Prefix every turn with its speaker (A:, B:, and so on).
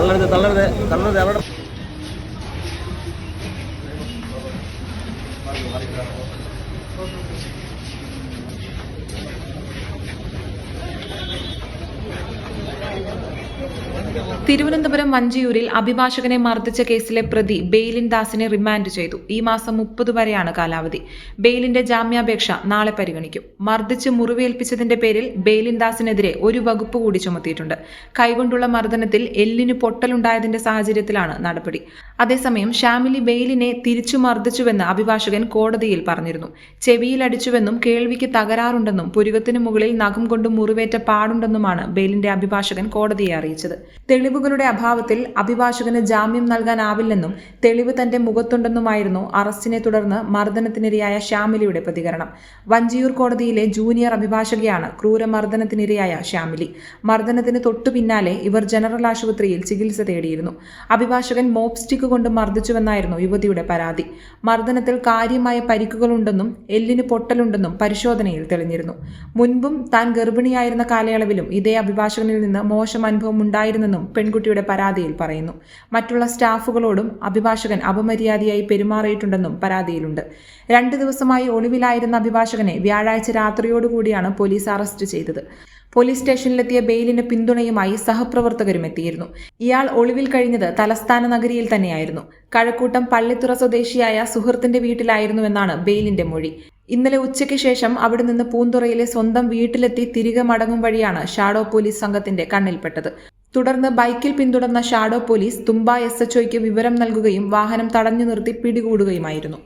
A: தள்ளுறது தள்ளுறது தள்ளுறது எவ்வளோ
B: തിരുവനന്തപുരം വഞ്ചിയൂരിൽ അഭിഭാഷകനെ മർദ്ദിച്ച കേസിലെ പ്രതി ബെയിലിൻ ദാസിനെ റിമാൻഡ് ചെയ്തു. ഈ മാസം മുപ്പത് വരെയാണ് കാലാവധി. ബെയിലിന്റെ ജാമ്യാപേക്ഷ നാളെ പരിഗണിക്കും. മർദ്ദിച്ച് മുറിവേൽപ്പിച്ചതിന്റെ പേരിൽ ബെയിലിൻ ദാസിനെതിരെ ഒരു വകുപ്പ് കൂടി ചുമത്തിയിട്ടുണ്ട്. കൈകൊണ്ടുള്ള മർദ്ദനത്തിൽ എല്ലിന് പൊട്ടലുണ്ടായതിന്റെ സാഹചര്യത്തിലാണ് നടപടി. അതേസമയം ഷാമിലി ബെയിലിനെ തിരിച്ചു മർദ്ദിച്ചുവെന്ന് അഭിഭാഷകൻ കോടതിയിൽ പറഞ്ഞിരുന്നു. ചെവിയിൽ അടിച്ചുവെന്നും കേൾവിക്ക് തകരാറുണ്ടെന്നും പുരുകത്തിന് മുകളിൽ നഖം കൊണ്ട് മുറിവേറ്റ പാടുണ്ടെന്നുമാണ് ബെയിലിന്റെ അഭിഭാഷകൻ കോടതിയെ അറിയിച്ചത്. തെളിവുകളുടെ അഭാവത്തിൽ അഭിഭാഷകന് ജാമ്യം നൽകാനാവില്ലെന്നും തെളിവ് തന്റെ മുഖത്തുണ്ടെന്നുമായിരുന്നു അറസ്റ്റിനെ തുടർന്ന് മർദ്ദനത്തിനിരയായ ശ്യാമിലിയുടെ പ്രതികരണം. വഞ്ചിയൂർ കോടതിയിലെ ജൂനിയർ അഭിഭാഷകയാണ് ക്രൂരമർദ്ദനത്തിനിരയായ ശ്യാമിലി. മർദ്ദനത്തിന് തൊട്ടു പിന്നാലെ ഇവർ ജനറൽ ആശുപത്രിയിൽ ചികിത്സ തേടിയിരുന്നു. അഭിഭാഷകൻ മോപ്സ്റ്റിക്ക് കൊണ്ട് മർദ്ദിച്ചുവെന്നായിരുന്നു യുവതിയുടെ പരാതി. മർദ്ദനത്തിൽ കാര്യമായ പരിക്കുകളുണ്ടെന്നും എല്ലിന് പൊട്ടലുണ്ടെന്നും പരിശോധനയിൽ തെളിഞ്ഞിരുന്നു. മുൻപും താൻ ഗർഭിണിയായിരുന്ന കാലയളവിലും ഇതേ അഭിഭാഷകനിൽ നിന്ന് മോശം അനുഭവം ഉണ്ടായിരുന്നെന്നും പെൺകുട്ടിയുടെ പരാതിയിൽ പറയുന്നു. മറ്റുള്ള സ്റ്റാഫുകളോടും അഭിഭാഷകൻ അപമര്യാദയായി പെരുമാറിയിട്ടുണ്ടെന്നും പരാതിയിലുണ്ട്. രണ്ട് ദിവസമായി ഒളിവിലായിരുന്ന അഭിഭാഷകനെ വ്യാഴാഴ്ച രാത്രിയോടുകൂടിയാണ് പോലീസ് അറസ്റ്റ് ചെയ്തത്. പോലീസ് സ്റ്റേഷനിലെത്തിയ ബെയിലിന് പിന്തുണയുമായി സഹപ്രവർത്തകരും എത്തിയിരുന്നു. ഇയാൾ ഒളിവിൽ കഴിഞ്ഞത് തലസ്ഥാന നഗരിയിൽ തന്നെയായിരുന്നു. കഴക്കൂട്ടം പള്ളിത്തുറ സ്വദേശിയായ സുഹൃത്തിന്റെ വീട്ടിലായിരുന്നുവെന്നാണ് ബെയിലിന്റെ മൊഴി. ഇന്നലെ ഉച്ചയ്ക്ക് ശേഷം അവിടെ നിന്ന് പൂന്തുറയിലെ സ്വന്തം വീട്ടിലെത്തി തിരികെ മടങ്ങും വഴിയാണ് ഷാഡോ പോലീസ് സംഘത്തിന്റെ കണ്ണിൽപ്പെട്ടത്. തുടർന്ന് ബൈക്കിൽ പിന്തുടർന്ന shadow police Thumba S H വിവരം നൽകുകയും വാഹനം തടഞ്ഞു നിർത്തി പിടികൂടുകയുമായിരുന്നു.